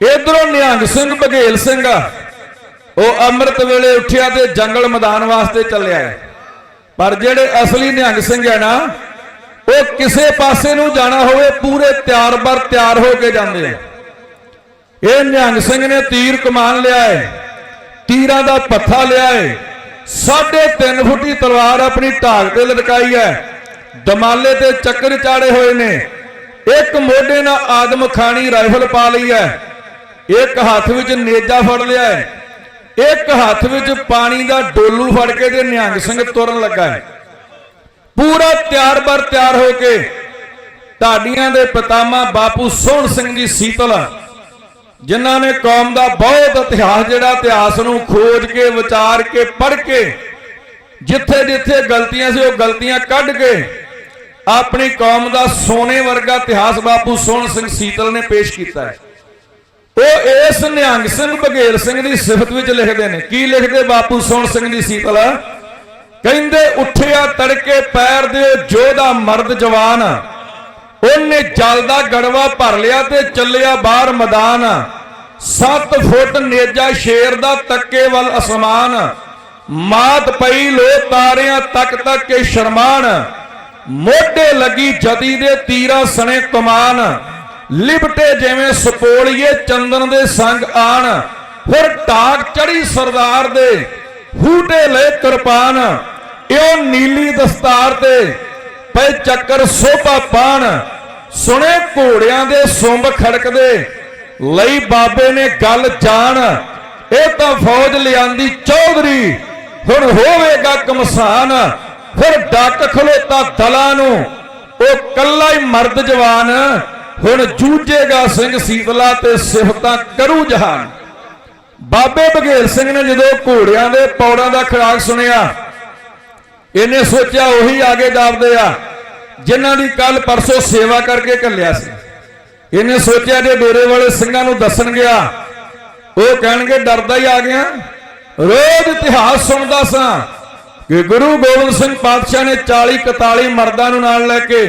ਇਧਰੋਂ ਨਿਹੰਗ ਸਿੰਘ ਬਘੇਲ ਸਿੰਘ ਉਹ ਅੰਮ੍ਰਿਤ ਵੇਲੇ ਉੱਠਿਆ ਤੇ ਜੰਗਲ ਮੈਦਾਨ ਵਾਸਤੇ ਚੱਲਿਆ ਪਰ ਜਿਹੜੇ ਅਸਲੀ ਨਿਹੰਗ ਸਿੰਘ ਹੈ ਨਾ, ਉਹ ਕਿਸੇ ਪਾਸੇ ਨੂੰ ਜਾਣਾ ਹੋਵੇ, ਪੂਰੇ ਤਿਆਰ ਬਰ ਤਿਆਰ ਹੋ ਕੇ ਜਾਂਦੇ ਆ। ਇਹ ਨਿਹੰਗ ਸਿੰਘ ਨੇ ਤੀਰ ਕਮਾਨ ਲਿਆ ਹੈ, ਤੀਰਾਂ ਦਾ ਪੱਥਾ ਲਿਆ ਹੈ। ਸਾਢੇ ਤਿੰਨ ਫੁੱਟੀ ਤਲਵਾਰ ਆਪਣੀ ਢਾਲ ਤੇ ਲਟਕਾਈ ਹੈ। ਦਮਾਲੇ ਤੇ ਚੱਕਰ ਚਾੜੇ ਹੋਏ ਨੇ। ਇੱਕ ਮੋਢੇ ਨਾਲ ਆਦਮ ਖਾਣੀ ਰਾਈਫਲ ਪਾ ਲਈ ਹੈ। ਇੱਕ ਹੱਥ ਵਿੱਚ ਨੇਜਾ ਫੜ ਲਿਆ ਹੈ, ਇੱਕ ਹੱਥ ਵਿੱਚ ਪਾਣੀ ਦਾ ਡੋਲੂ ਫੜ ਕੇ ਤੇ ਨਿਹੰਗ ਸਿੰਘ ਤੁਰਨ ਲੱਗਾ ਹੈ। ਪੂਰਾ ਤਿਆਰ ਬਰ ਤਿਆਰ ਹੋ ਕੇ ਢਾਡੀਆਂ ਦੇ ਪਿਤਾਮਾ ਬਾਪੂ ਸੋਹਣ ਸਿੰਘ ਜੀ ਸੀਤਲ, ਜਿਨ੍ਹਾਂ ਨੇ ਕੌਮ ਦਾ ਬਹੁਤ ਇਤਿਹਾਸ ਜਿਹੜਾ ਇਤਿਹਾਸ ਨੂੰ ਖੋਜ ਕੇ, ਵਿਚਾਰ ਕੇ, ਪੜ੍ਹ ਕੇ, ਜਿੱਥੇ ਜਿੱਥੇ ਗਲਤੀਆਂ ਸੀ ਉਹ ਗਲਤੀਆਂ ਕੱਢ ਕੇ ਆਪਣੀ ਕੌਮ ਦਾ ਸੋਨੇ ਵਰਗਾ ਇਤਿਹਾਸ ਬਾਪੂ ਸੋਹਣ ਸਿੰਘ ਸੀਤਲ ਨੇ ਪੇਸ਼ ਕੀਤਾ ਹੈ। ਉਹ ਇਸ ਨਿਹੰਗ ਸਿੰਘ ਬਘੇਲ ਸਿੰਘ ਦੀ ਸਿਫਤ ਵਿੱਚ ਲਿਖਦੇ ਨੇ। ਕੀ ਲਿਖਦੇ? ਬਾਪੂ ਸੋਹਣ ਸਿੰਘ ਦੀ ਸੀਤਲ ਕਹਿੰਦੇ, ਉੱਠਿਆ ਤੜਕੇ ਪੈਰ ਦੇ ਜੋਧਾ ਮਰਦ ਜਵਾਨ। ਉਹਨੇ ਜਲ ਦਾ ਗੜਵਾ ਭਰ ਲਿਆ ਤੇ ਚੱਲਿਆ ਬਾਹਰ ਮੈਦਾਨ। 7 ਫੁੱਟ ਨੇਜਾ ਸ਼ੇਰ ਦਾ ਤੱਕੇ ਵੱਲ ਅਸਮਾਨ। ਮਾਤ ਪਈ ਲੋ ਤਾਰਿਆਂ ਤੱਕ ਤੱਕ ਕੇ ਸ਼ਰਮਾਨ। ਮੋਢੇ ਲੱਗੀ ਜਦੀ ਦੇ ਤੀਰਾ ਸਣੇ ਕਮਾਨ। ਲਿਬਟੇ ਜਿਵੇਂ ਸਪੋਲੀਏ ਚੰਦਨ ਦੇ ਸੰਗ ਆਣ, ਫਿਰ ਢਾਕ ਚੜੀ ਸਰਦਾਰ ਦੇ ਹੂਟੇ ਲੈ ਕਿਰਪਾਨ, ਇਉ ਨੀਲੀ ਦਸਤਾਰ ਤੇ ਪਏ ਚੱਕਰ ਸੋਭਾ ਪਾਣ, ਸੁਣੇ ਘੋੜਿਆਂ ਦੇ ਸੁੰਬ ਖੜਕਦੇ, ਲਈ ਬਾਬੇ ਨੇ ਗੱਲ ਜਾਣ, ਇਹ ਤਾਂ ਫੌਜ ਲਿਆਂਦੀ ਚੌਧਰੀ, ਹੁਣ ਹੋਵੇਗਾ ਕਮਸਾਨ, ਫਿਰ ਡੱਕ ਖਲੋਤਾ ਦਲਾਂ ਨੂੰ, ਉਹ ਕੱਲਾ ਹੀ ਮਰਦ ਜਵਾਨ ਹੁਣ ਜੂਝੇਗਾ ਸਿੰਘ ਸੀਤਲਾ ਤੇ ਸਿਫਤਾਂ ਕਰੂ ਜਹਾਨ। ਬਾਬੇ ਬਘੇਲ ਸਿੰਘ ਨੇ ਜਦੋਂ ਘੋੜਿਆਂ ਦੇ ਪੌੜਾਂ ਦਾ ਖੜਾਕ ਸੁਣਿਆ, ਇਹਨੇ ਸੋਚਿਆ ਉਹੀ ਆਗੇ ਜਾਪਦੇ ਆ, ਜਿਨ੍ਹਾਂ ਦੀ ਕੱਲ ਪਰਸੋਂ ਸੇਵਾ ਕਰਕੇ ਘੱਲਿਆ ਸੀ। ਇਹਨੇ ਸੋਚਿਆ ਜੇ ਡੇਰੇ ਵਾਲੇ ਸਿੰਘਾਂ ਨੂੰ ਦੱਸਣ ਗਿਆ, ਉਹ ਕਹਿਣਗੇ, ਡਰਦਾ ਹੀ ਆ ਗਿਆ। ਰੋਜ਼ ਇਤਿਹਾਸ ਸੁਣਦਾ ਸਾਂ ਕਿ ਗੁਰੂ ਗੋਬਿੰਦ ਸਿੰਘ ਪਾਤਸ਼ਾਹ ਨੇ 40 41 ਮਰਦਾਂ ਨੂੰ ਨਾਲ ਲੈ ਕੇ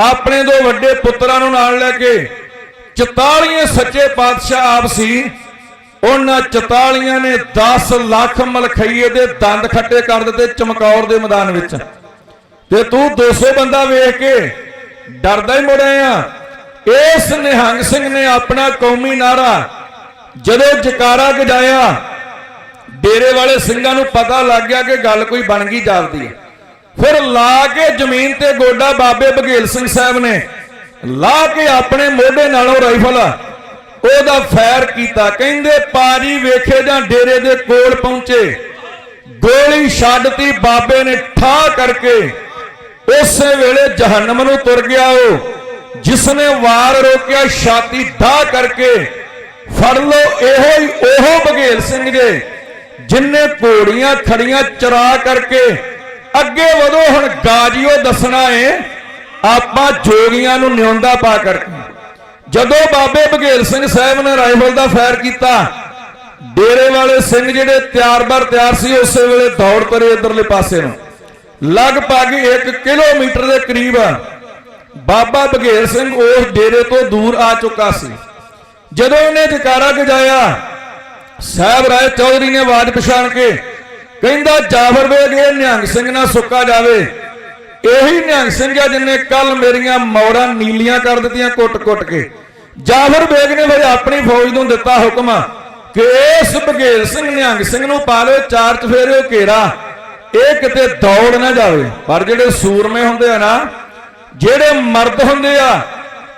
ਆਪਣੇ ਦੋ ਵੱਡੇ ਪੁੱਤਰਾਂ ਨੂੰ ਨਾਲ ਲੈ ਕੇ 44 ਸੱਚੇ ਪਾਤਸ਼ਾਹ ਆਪ ਸੀ। ਉਹਨਾਂ 44 ਨੇ 10 ਲੱਖ ਮਲਖਈਏ ਦੇ ਦੰਦ ਖੱਟੇ ਕਰ ਦਿੱਤੇ ਚਮਕੌਰ ਦੇ ਮੈਦਾਨ ਵਿੱਚ। ਤੇ ਤੂੰ 200 ਬੰਦਾ ਵੇਖ ਕੇ ਡਰਦਾ ਹੀ ਮੁੜਿਆ ਇਸ ਨਿਹੰਗ ਸਿੰਘ ਨੇ ਆਪਣਾ ਕੌਮੀ ਨਾਰਾ ਜਦੋਂ ਜਕਾਰਾ ਗਜਾਇਆ, ਡੇਰੇ ਵਾਲੇ ਸਿੰਘਾਂ ਨੂੰ ਪਤਾ ਲੱਗ ਗਿਆ ਕਿ ਗੱਲ ਕੋਈ ਬਣ ਗਈ ਜਾਪਦੀ ਹੈ। ਫਿਰ ਲਾ ਕੇ ਜ਼ਮੀਨ ਤੇ ਗੋਡਾ ਬਾਬੇ ਬਘੇਲ ਸਿੰਘ ਸਾਹਿਬ ਨੇ। ਲਾ ਕੇ ਆਪਣੇ ਮੋਢੇ ਨਾਲੋਂ ਰਾਈਫਲ। ਉਹਦਾ ਫਾਇਰ ਕੀਤਾ। ਕਹਿੰਦੇ ਪਾਜੀ ਵੇਖੇ ਜਾਂ ਡੇਰੇ ਦੇ ਕੋਲ ਪਹੁੰਚੇ। ਗੋਲੀ ਛੱਡਤੀ, ਬਾਬੇ ਨੇ ਠਾ ਕਰਕੇ। ਉਸੇ ਵੇਲੇ ਜਹਨਮ ਨੂੰ ਤੁਰ ਗਿਆ ਉਹ। ਜਿਸ ਨੇ ਵਾਰ ਰੋਕਿਆ, ਛਾਤੀ ਢਾ ਕਰਕੇ। ਫੜ ਲੋ ਇਹੋ ਹੀ ਉਹੋ ਬਘੇਲ ਸਿੰਘ ਜੇ ਜਿਨਨੇ ਘੋੜੀਆਂ ਖੜੀਆਂ ਚਰਾ ਕਰਕੇ ਅੱਗੇ ਵਧੋ, ਹੁਣ ਗਾਜੀਓ ਦੱਸਣਾ ਏ, ਆਪਾਂ ਜੋਗੀਆਂ ਨੂੰ ਨਿਉਂਦਾ ਪਾ ਕਰਕੇ ਜਦੋਂ ਬਾਬੇ ਬਘੇਲ ਸਿੰਘ ਸਾਹਿਬ ਨੇ ਰਾਈਫਲ ਦਾ ਫਾਇਰ ਕੀਤਾ, ਡੇਰੇ ਵਾਲੇ ਸਿੰਘ ਜਿਹੜੇ ਤਿਆਰ-ਬਰ ਤਿਆਰ ਸੀ, ਉਸੇ ਵੇਲੇ ਦੌੜ ਕਰੇ ਇਧਰਲੇ ਪਾਸੇ ਨੂੰ। ਲਗਭਗ 1 ਕਿਲੋਮੀਟਰ ਦੇ ਕਰੀਬ ਬਾਬਾ ਬਘੇਲ ਸਿੰਘ ਉਸ ਡੇਰੇ ਤੋਂ ਦੂਰ ਆ ਚੁੱਕਾ ਸੀ। ਜਦੋਂ ਇਹਨੇ ਜਕਾਰਾ ਗਜਾਇਆ, ਸਾਹਿਬ ਰਾਏ ਚੌਧਰੀ ਨੇ ਆਵਾਜ਼ ਪਛਾਣ ਕੇ ਕਹਿੰਦਾ ਜਾਫਰ ਬੇਗ ਇਹ ਨਿਹੰਗ ਸਿੰਘ ਨਾਲ ਸੁੱਕਾ ਜਾਵੇ। ਇਹੀ ਨਿਹੰਗ ਸਿੰਘ ਆ ਜਿਨੇ ਕੱਲ ਮੇਰੀਆਂ ਮੌੜਾਂ ਨੀਲੀਆਂ ਕਰ ਦਿੱਤੀਆਂ ਕੁੱਟ-ਕੁੱਟ ਕੇ। ਜਾਫਰ ਬੇਗ ਨੇ ਫਿਰ ਆਪਣੀ ਫੌਜ ਨੂੰ ਦਿੱਤਾ ਹੁਕਮ ਕਿ ਇਸ ਬਘੇਲ ਸਿੰਘ ਨਿਹੰਗ ਸਿੰਘ ਨੂੰ ਪਾ ਲਿਓ, ਚਾਰ ਚਫੇਰਿਓ ਘੇਰਾ। ਇਹ ਕਿਤੇ ਦੌੜ ਨਾ ਜਾਵੇ। ਪਰ ਜਿਹੜੇ ਸੂਰਮੇ ਹੁੰਦੇ ਆ ਨਾ, ਜਿਹੜੇ ਮਰਦ ਹੁੰਦੇ ਆ,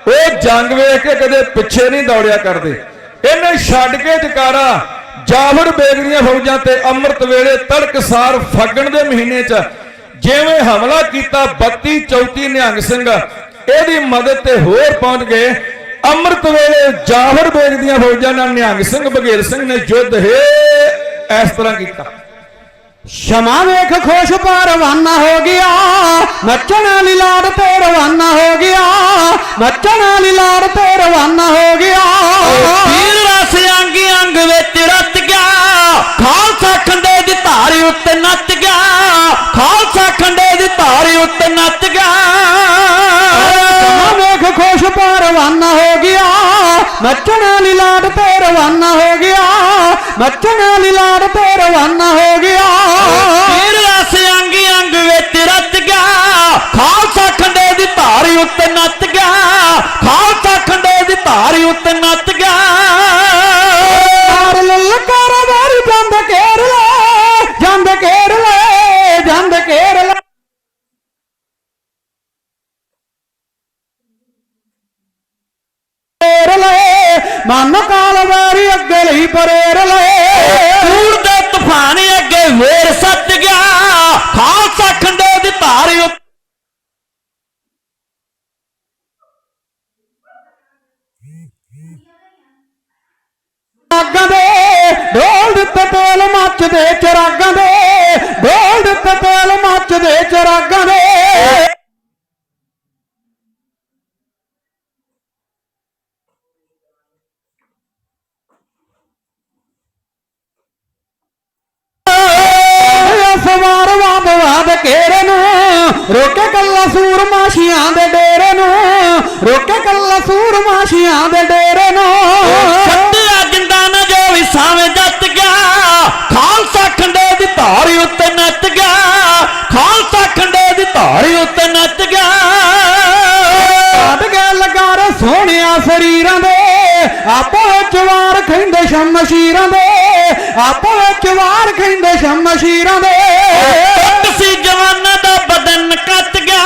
ਉਹ ਜੰਗ ਵੇਖ ਕੇ ਕਦੇ ਪਿੱਛੇ ਨਹੀਂ ਦੌੜਿਆ ਕਰਦੇ। ਇਹਨੇ ਛੱਡ ਕੇ ਜਕਾਰਾ ਜਾਫਰ ਬੇਗ ਦੀਆਂ ਫੌਜਾਂ ਤੇ ਅੰਮ੍ਰਿਤ ਵੇਲੇ ਤੜਕਸਾਰ ਫੱਗਣ ਦੇ ਮਹੀਨੇ 'ਚ ਜਿਵੇਂ ਹਮਲਾ ਕੀਤਾ 32 34 ਨਿਹੰਗ ਸਿੰਘ ਇਹਦੀ ਮਦਦ ਤੇ ਹੋਰ ਪਹੁੰਚ ਗਏ। ਅੰਮ੍ਰਿਤ ਵੇਲੇ ਜਾਫਰ ਬੇਗ ਦੀਆਂ ਫੌਜਾਂ ਨਾਲ ਨਿਹੰਗ ਸਿੰਘ ਬਘੇਲ ਸਿੰਘ ਨੇ ਯੁੱਧ ਹੈ ਇਸ ਤਰ੍ਹਾਂ ਕੀਤਾ। ਸ਼ਮਾ ਵੇਖ ਖੁਸ਼ ਪਰਵਾਨਾ ਹੋ ਗਿਆ। ਨੱਚਣ ਵਾਲੀ ਲਾੜ ਤੇ ਰਵਾਨਾ ਹੋ ਗਿਆ। ਨੱਚਣ ਵਾਲੀ ਲਾੜ ਤੇ ਰਵਾਨਾ ਹੋ ਗਿਆ। ਪੀਰ ਰਸ ਅੰਗ ਨੱਚਣ ਵਾਲੀ ਲਾਡ ਤੇ ਰਵਾਨਾ ਅੱਗੇ ਲਈ ਪਰੇਰ ਲੈ ਤੂੜ ਦੇ ਤੂਫਾਨ ਅੱਗੇ ਵੇਰ ਸੱਜ ਗਿਆ। ਖਾਲਸਾ ਖੰਡੇ ਦੀ ਧਾਰੀ ਚਰਾਗਾਂ ਦੇ ਢੋਲ ਦਿੱਤੇ ਤੇਲ ਮੱਚਦੇ ਚਰਾਗਾਂ ਦੇ। ਢੋਲ ਦਿੱਤੇ ਤੇਲ ਮੱਚਦੇ ਚਰਾਗਾਂ ਦੇ। ਮਾਸ਼ੀਆਂ ਦੇ ਡੇਰੇ ਨੂੰ। ਸੱਤਿਆ ਜਿੰਦਾ ਨਾ ਜੋ ਵੀ ਸਾਵੇਂ ਜੱਤ ਗਿਆ। ਖਾਲਸਾ ਖੰਡੇ ਦੀ ਧਾਰੀ ਉੱਤੇ ਨੱਚ ਗਿਆ। ਖਾਲਸਾ ਖੰਡੇ ਦੀ ਧਾਰੀ ਉੱਤੇ ਨੱਚ ਗਿਆ। ਕੱਢ ਕੇ ਲਗਾਰ ਸੋਹਣਿਆ ਸਰੀਰਾਂ ਦੇ। ਆਪੋ ਵਿੱਚ ਵਾਰ ਖੈਂਦੇ ਸ਼ਮਸ਼ੀਰਾਂ ਦੇ। ਆਪੋ ਵਿੱਚ ਵਾਰ ਖੈਂਦੇ ਸ਼ਮਸ਼ੀਰਾਂ ਦੇ। ਟੁੱਟ ਸੀ ਜਵਾਨਾਂ ਦਾ ਬਦਨ ਕੱਟ ਗਿਆ।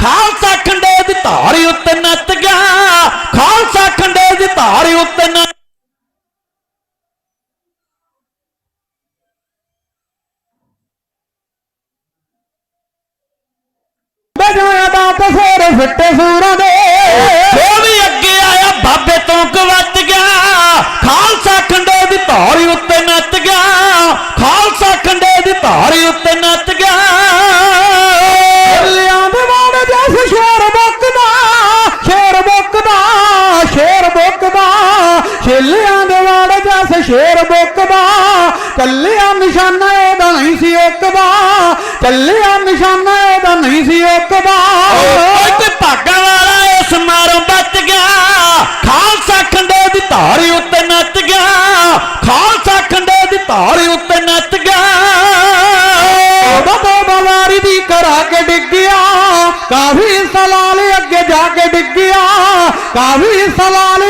ਖਾਲਸਾ ਖੰਡੇ ਦੀ ਧਾਰੀ ਉੱਤੇ ਨੱਚ ਗਿਆ। ਖਾਲਸਾ ਖੰਡੇ ਦੀ ਧਾਰੀ ਉੱਤੇ ਨੱਚ ਬਜਾਇਆ ਦਾ ਤਸੇਰ ਫਿੱਟੇ ਸੂਰਾਂ ਦੇ। ਉਹ ਵੀ ਅੱਗੇ ਆਇਆ ਬਾਬੇ ਤੋਂ ਗਵੱਤ ਗਿਆ। ਖਾਲਸਾ ਖੰਡੇ ਦੀ ਧਾਰੀ ਉੱਤੇ ਨੱਚ ਗਿਆ। ਖਾਲਸਾ ਖੰਡੇ ਦੀ ਧਾਰੀ ਉੱਤੇ ਕੱਲਿਆ ਨਿਸ਼ਾਨਾ ਇਹਦਾ ਨਹੀਂ ਸੀ ਓਕਦਾ ਕੱਲਿਆ ਨਿਸ਼ਾਨਾ ਇਹਦਾ ਨਹੀਂ ਸੀ ਓਕਦਾ ਓਏ ਤੇ ਭਾਗਾਂ ਵਾਲਾ ਇਸ ਮਾਰੋਂ ਬਚ ਗਿਆ। ਖਾਲਸਾ ਖੰਡੇ ਦੀ ਧਾਰੀ ਉੱਤੇ ਨੱਚ ਗਿਆ। ਖਾਲਸਾ ਖੰਡੇ ਦੀ ਧਾਰੀ ਉੱਤੇ ਨੱਚ ਗਿਆ। ਉਹਦਾ ਤੋਂ ਬਵਾਰੀ ਦੀ ਕਰਾ ਕੇ ਡਿੱਗਿਆ ਕਾਫੀ ਸਲਾਲ ਅੱਗੇ ਜਾ ਕੇ ਡਿੱਗਿਆ ਕਾਫੀ ਸਲਾਲ